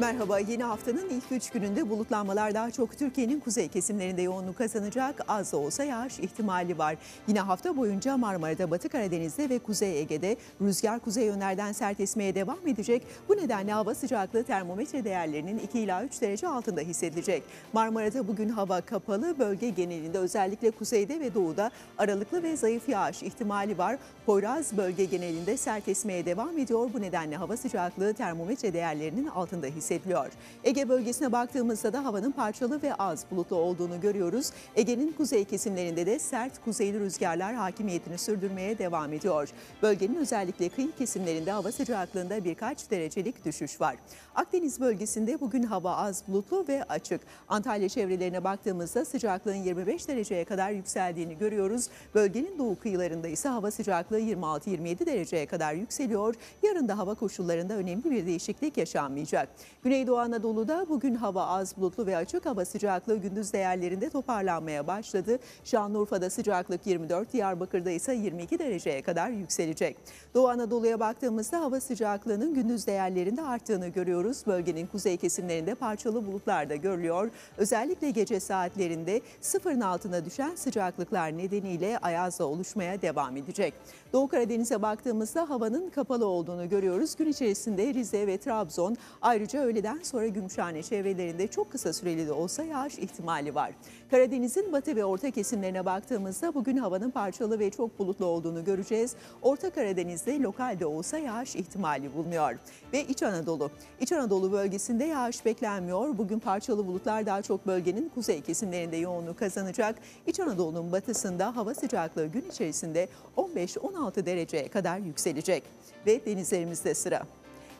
Merhaba, yeni haftanın ilk üç gününde bulutlanmalar daha çok Türkiye'nin kuzey kesimlerinde yoğunluk kazanacak. Az da olsa yağış ihtimali var. Yine hafta boyunca Marmara'da, Batı Karadeniz'de ve Kuzey Ege'de rüzgar kuzey yönlerden sert esmeye devam edecek. Bu nedenle hava sıcaklığı termometre değerlerinin 2 ila 3 derece altında hissedilecek. Marmara'da bugün hava kapalı, bölge genelinde özellikle kuzeyde ve doğuda aralıklı ve zayıf yağış ihtimali var. Poyraz bölge genelinde sert esmeye devam ediyor. Bu nedenle hava sıcaklığı termometre değerlerinin altında hissediliyor. Ege bölgesine baktığımızda da havanın parçalı ve az bulutlu olduğunu görüyoruz. Ege'nin kuzey kesimlerinde de sert kuzeyli rüzgarlar hakimiyetini sürdürmeye devam ediyor. Bölgenin özellikle kıyı kesimlerinde hava sıcaklığında birkaç derecelik düşüş var. Akdeniz bölgesinde bugün hava az bulutlu ve açık. Antalya çevrelerine baktığımızda sıcaklığın 25 dereceye kadar yükseldiğini görüyoruz. Bölgenin doğu kıyılarında ise hava sıcaklığı 26-27 dereceye kadar yükseliyor. Yarın da hava koşullarında önemli bir değişiklik yaşanmayacak. Güneydoğu Anadolu'da bugün hava az bulutlu ve açık hava sıcaklığı gündüz değerlerinde toparlanmaya başladı. Şanlıurfa'da sıcaklık 24, Diyarbakır'da ise 22 dereceye kadar yükselecek. Doğu Anadolu'ya baktığımızda hava sıcaklığının gündüz değerlerinde arttığını görüyoruz. Bölgenin kuzey kesimlerinde parçalı bulutlar da görülüyor. Özellikle gece saatlerinde sıfırın altına düşen sıcaklıklar nedeniyle ayaz da oluşmaya devam edecek. Doğu Karadeniz'e baktığımızda havanın kapalı olduğunu görüyoruz. Gün içerisinde Rize ve Trabzon ayrıca öğleden sonra Gümüşhane çevrelerinde çok kısa süreli de olsa yağış ihtimali var. Karadeniz'in batı ve orta kesimlerine baktığımızda bugün havanın parçalı ve çok bulutlu olduğunu göreceğiz. Orta Karadeniz'de lokalde olsa yağış ihtimali bulunuyor. Ve İç Anadolu. İç Anadolu bölgesinde yağış beklenmiyor. Bugün parçalı bulutlar daha çok bölgenin kuzey kesimlerinde yoğunluğu kazanacak. İç Anadolu'nun batısında hava sıcaklığı gün içerisinde 15-16 dereceye kadar yükselecek. Ve denizlerimizde sıra.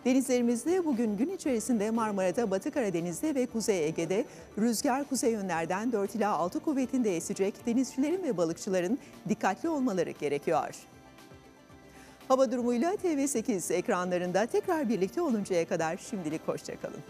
Denizlerimizde bugün gün içerisinde Marmara'da, Batı Karadeniz'de ve Kuzey Ege'de rüzgar kuzey yönlerden 4 ila 6 kuvvetinde esecek. Denizcilerin ve balıkçıların dikkatli olmaları gerekiyor. Hava durumuyla TV8 ekranlarında tekrar birlikte oluncaya kadar şimdilik hoşçakalın.